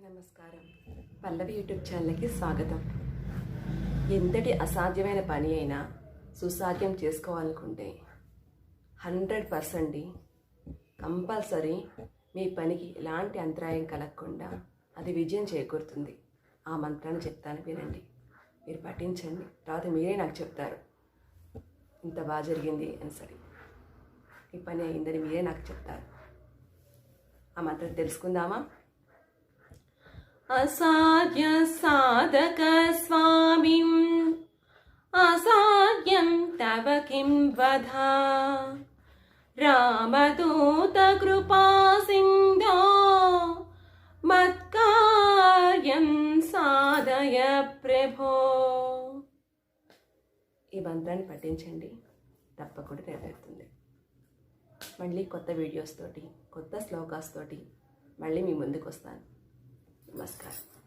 నమస్కారం. పల్లవి యూట్యూబ్ ఛానల్కి స్వాగతం. ఎంతటి అసాధ్యమైన పని అయినా సుసాధ్యం చేసుకోవాలనుకుంటే హండ్రెడ్ పర్సెంట్ కంపల్సరీ మీ పనికి ఎలాంటి అంతరాయం కలగకుండా అది విజయం చేకూరుతుంది. ఆ మంత్రాన్ని చెప్తాను వినండి. మీరు పఠించండి. తర్వాత మీరే నాకు చెప్తారు. ఇంత బాగా జరిగింది అని సరే. ఈ పని అయిందని మీరే నాకు చెప్తారు. ఆ మంత్రం తెలుసుకుందామా? అసాధ్య సాధక స్వామిం అసాధ్యం తవ కిం వధ రామదూత కృపా సింధో మత్కార్యం సాధయ ప్రభో ఈ మంత్రాన్ని పఠించండి. తప్పకుండా నెరవేరుతుంది. మళ్ళీ కొత్త వీడియోస్ తోటి కొత్త శ్లోకాస్ తోటి మళ్ళీ మీ ముందుకు వస్తాను నమస్కారం